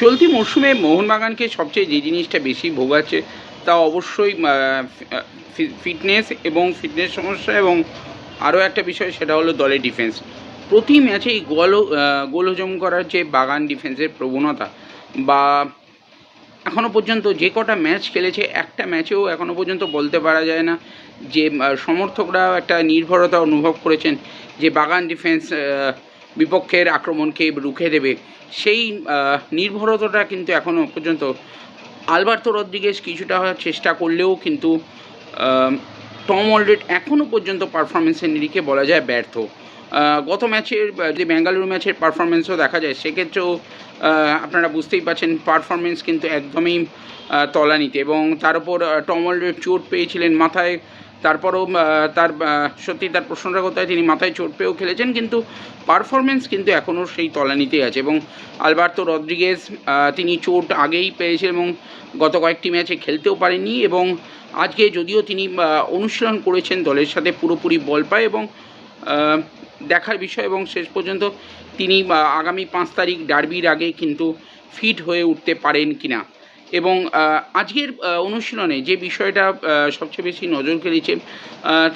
চলতি মরশুমে মোহনবাগানকে সবচেয়ে যে জিনিসটা বেশি ভোগাচ্ছে, তা অবশ্যই ফিটনেস এবং ফিটনেস সমস্যা এবং আরও একটা বিষয় সেটা হলো দলের ডিফেন্স। প্রতি ম্যাচেই গোল গোল হজম করার যে বাগান ডিফেন্সের প্রবণতা বা এখনও পর্যন্ত যে কটা ম্যাচ খেলেছে, একটা ম্যাচেও এখনও পর্যন্ত বলতে পারা যায় না যে সমর্থকরা একটা নির্ভরতা অনুভব করেছেন যে বাগান ডিফেন্স বিপক্ষের আক্রমণকে রুখে দেবে। সেই নির্ভরতাটা কিন্তু এখনও পর্যন্ত আলবার্তো রদ্রিগেজ কিছুটা চেষ্টা করলেও কিন্তু টম অলরেড এখনও পর্যন্ত পারফরমেন্সের নিরিখে বলা যায় ব্যর্থ। গত ম্যাচের যে বেঙ্গালুরু ম্যাচের পারফরমেন্সও দেখা যায়, সেক্ষেত্রেও আপনারা বুঝতেই পারছেন পারফরমেন্স কিন্তু একদমই তলানিতে এবং তার উপর টম অলরেড চোট পেয়েছিলেন মাথায় তারপরও তার সত্যি তার প্রশ্নটা তিনি মাথায় চোট পেয়েও খেলেছেন, কিন্তু পারফরমেন্স কিন্তু এখনও সেই তলানিতেই আছে এবং আলবার্তো রদ্রিগেজ তিনি চোট আগেই পেয়েছেন এবং গত কয়েকটি ম্যাচে খেলতেও পারেননি এবং আজকে যদিও তিনি অনুশীলন করেছেন দলের সাথে পুরোপুরি বল পায় এবং দেখার বিষয় এবং শেষ পর্যন্ত তিনি আগামী পাঁচ তারিখ ডার্বির আগে কিন্তু ফিট হয়ে উঠতে পারেন কিনা। এবং আজকের অনুশীলনে যে বিষয়টা সবচেয়ে বেশি নজর কেড়েছে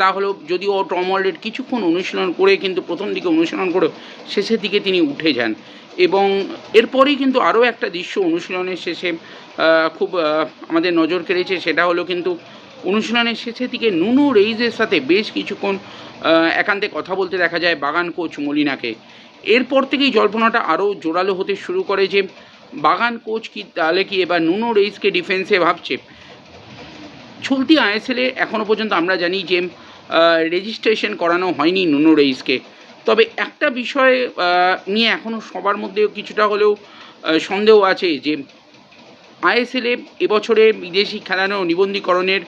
তা হলো যদিও টম অলরেড কিছুক্ষণ অনুশীলন করে কিন্তু প্রথম দিকে অনুশীলন করে শেষের দিকে তিনি উঠে যান। এবং এরপরেই কিন্তু আরও একটা দৃশ্য অনুশীলনের শেষে খুব আমাদের নজর কেড়েছে, সেটা হলো কিন্তু অনুশীলনের শেষের দিকে নুনু রেইজের সাথে বেশ কিছুক্ষণ একান্তে কথা বলতে দেখা যায় বাগান কোচ মলিনাকে। এরপর থেকেই জল্পনাটা আরও জোরালো হতে শুরু করে যে বাগান কোচ কি, তাহলে কি এবার নুনো রেইসকে ডিফেন্সে ভাবছে? চলতি আইএসএলে এখনও পর্যন্ত আমরা জানি যে রেজিস্ট্রেশন করানো হয়নি নুনো রেইসকে। তবে একটা বিষয় নিয়ে এখনও সবার মধ্যেও কিছুটা হলেও সন্দেহ আছে যে, আইএসএলে এবছরে বিদেশি খেলানো নিবন্ধীকরণের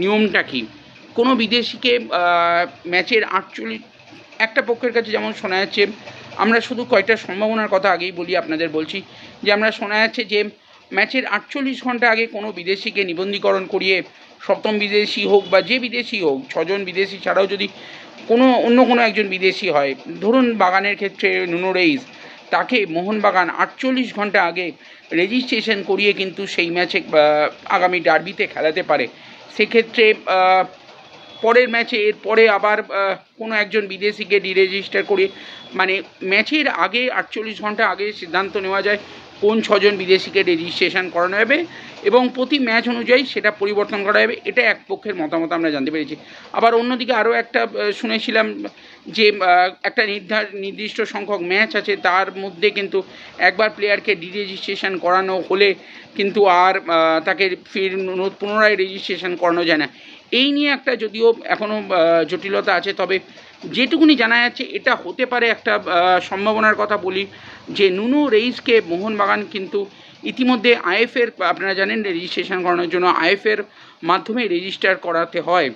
নিয়মটা কী? কোনো বিদেশিকে ম্যাচের আটচল্লিশ একটা পক্ষের কাছে যেমন শোনা যাচ্ছে, আমরা শুধু কয়টা সম্ভাবনার কথা আগেই বলি আপনাদের বলছি, যে আমরা শোনা যাচ্ছে যে ম্যাচের আটচল্লিশ ঘণ্টা আগে কোনো বিদেশিকে নিবন্ধীকরণ করিয়ে সপ্তম বিদেশি হোক বা যে বিদেশি হোক, ছজন বিদেশি ছাড়াও যদি কোনো অন্য কোনো একজন বিদেশি হয়, ধরুন বাগানের ক্ষেত্রে নুনো রেইস, তাকে মোহনবাগান আটচল্লিশ ঘণ্টা আগে রেজিস্ট্রেশন করিয়ে কিন্তু সেই ম্যাচে আগামী ডার্বিতে খেলাতে পারে। সেক্ষেত্রে পরের ম্যাচে এর পরে আবার কোনো একজন বিদেশিকে ডিরেজিস্টার করে মানে ম্যাচের আগে আটচল্লিশ ঘণ্টা আগে সিদ্ধান্ত নেওয়া যায় কোন ছজন বিদেশিকে রেজিস্ট্রেশন করানো হবে এবং প্রতি ম্যাচ অনুযায়ী সেটা পরিবর্তন করা হবে এটা এক পক্ষের মতামত আমরা জানতে পেরেছি। আবার অন্যদিকে আরও একটা শুনেছিলাম যে একটা নির্ধার, নির্দিষ্ট সংখ্যক ম্যাচ আছে, তার মধ্যে কিন্তু একবার প্লেয়ারকে ডিরেজিস্ট্রেশন করানো হলে কিন্তু আর তাকে ফির পুনরায় রেজিস্ট্রেশন করানো যায় না। এই নিয়ে একটা যদিও এখনও জটিলতা আছে, তবে যেটুকুনি জানা যাচ্ছে, এটা হতে পারে একটা সম্ভাবনার কথা বলি যে নুনু রেইসকে মোহনবাগান কিন্তু ইতিমধ্যে আইএফের আপনারা জানেন রেজিস্ট্রেশন করানোর জন্য আইএফের মাধ্যমে রেজিস্টার করাতে হয়।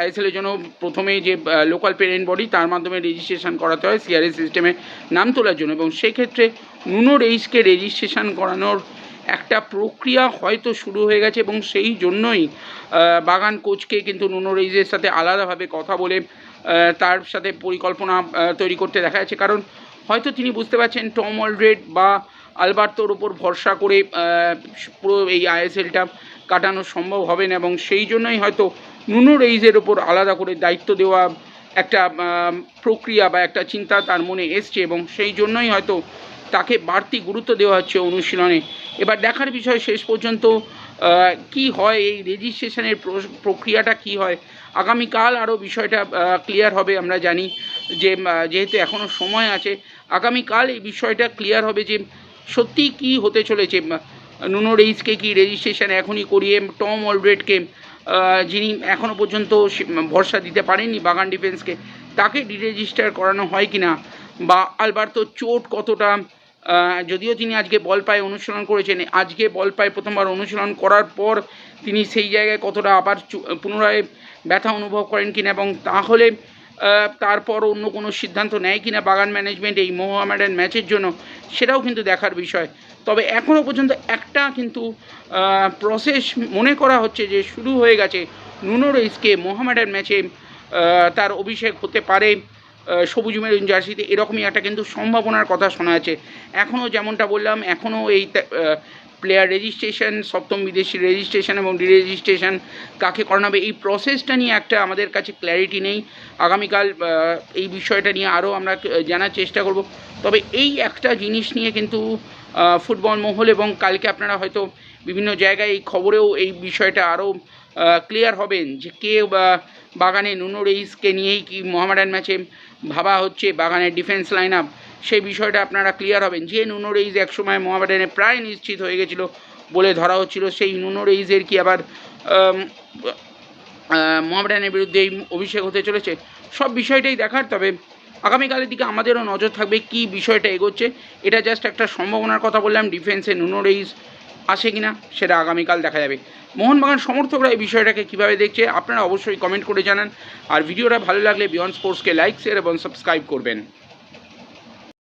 আইএসএলের জন্য প্রথমে যে লোকাল পেরেন্ট বডি তার মাধ্যমে রেজিস্ট্রেশন করাতে হয় সিআরএস সিস্টেমে নাম তোলার জন্য। এবং সেক্ষেত্রে নুনো রেইসকে রেজিস্ট্রেশন করানোর একটা প্রক্রিয়া হয়তো শুরু হয়ে গেছে এবং সেই জন্যই বাগান কোচকে কিন্তু নুনো রেইজের সাথে আলাদাভাবে কথা বলে তার সাথে পরিকল্পনা তৈরি করতে দেখা যাচ্ছে। কারণ হয়তো তিনি বুঝতে পারছেন টম অলরেড বা আলবার্তোর ওপর ভরসা করে পুরো এই আইএসএলটা কাটানো সম্ভব হবে না এবং সেই জন্যই হয়তো নুনো রেইজের ওপর আলাদা করে দায়িত্ব দেওয়া একটা প্রক্রিয়া বা একটা চিন্তা তার মনে এসছে এবং সেই জন্যই হয়তো তাকে বাড়তি গুরুত্ব দেওয়া হচ্ছে অনুশীলনে। এবার দেখার বিষয় শেষ পর্যন্ত কি হয় এই রেজিস্ট্রেশনের প্রক্রিয়াটা কি হয়? আগামীকাল আরও বিষয়টা ক্লিয়ার হবে, আমরা জানি যে যেহেতু এখনও সময় আছে, আগামীকাল এই বিষয়টা ক্লিয়ার হবে যে, সত্যি কি হতে চলেছে? নুনো রেইসকে কি রেজিস্ট্রেশন এখনই করিয়ে টম অলরেডকে যিনি এখনও পর্যন্ত ভরসা দিতে পারেননি বাগান ডিফেন্সকে, তাকে ডিরেজিস্টার করানো হয় কি না বা আলবার্তো চোট কতটা? যদিও তিনি আজকে বল পায়ে অনুশীলন করেছেন, আজকে বল পায়ে প্রথমবার অনুশীলন করার পর তিনি সেই জায়গায় কতটা আবার পুনরায় ব্যথা অনুভব করেন কিনা এবং তাহলে তারপর অন্য কোনো সিদ্ধান্ত নেয় কিনা বাগান ম্যানেজমেন্ট এই মোহামেডান ম্যাচের জন্য, সেটাও কিন্তু দেখার বিষয়। তবে এখনও পর্যন্ত একটা কিন্তু প্রসেস মনে করা হচ্ছে যে শুরু হয়ে গেছে নুনো রেইসকে মোহামেডান ম্যাচে তার অভিষেক হতে পারে। সবুজ মেরুন জার্সিতে এরকমই একটা কিন্তু সম্ভাবনার কথা শোনা আছে এখনও যেমনটা বললাম এখনও এই প্লেয়ার রেজিস্ট্রেশন সপ্তম বিদেশি রেজিস্ট্রেশন এবং ডিরেজিস্ট্রেশন কাকে করানো হবে, এই প্রসেসটা নিয়ে একটা আমাদের কাছে ক্ল্যারিটি নেই। আগামীকাল এই বিষয়টা নিয়ে আরও আমরা জানার চেষ্টা করব। তবে এই একটা জিনিস নিয়ে কিন্তু ফুটবল মহল এবং কালকে আপনারা হয়তো বিভিন্ন জায়গায় এই খবরেও এই বিষয়টা আরও ক্লিয়ার হবেন যে কে বা বাগানে নুনো রেইসকে নিয়েই কি মোহামেডান ম্যাচে ভাবা হচ্ছে বাগানের ডিফেন্স লাইন আপ সেই বিষয়টা আপনারা ক্লিয়ার হবেন। যে নুনো রেইস একসময় মোহামেডানে প্রায় নিশ্চিত হয়ে গেছিল বলে ধরা হচ্ছিল, সেই নুনো রেইসের কি আবার মোহামেডানের বিরুদ্ধে এই অভিষেক হতে চলেছে? সব বিষয়টাই দেখার, তবে আগামীকালের দিকে আমাদেরও নজর থাকবে কি বিষয়টা এগোচ্ছে। এটা জাস্ট একটা সম্ভাবনার কথা বললাম ডিফেন্সে নুনো রেইস আসে কিনা, সেটা আগামীকাল দেখা যাবে। মোহনবাগান সমর্থকরা এই বিষয়টাকে কীভাবে দেখছে, আপনারা অবশ্যই কমেন্ট করে জানান। আর ভিডিওটা ভালো লাগলে বিয়ন্ড স্পোর্টসকে লাইক শেয়ার এবং সাবস্ক্রাইব করবেন।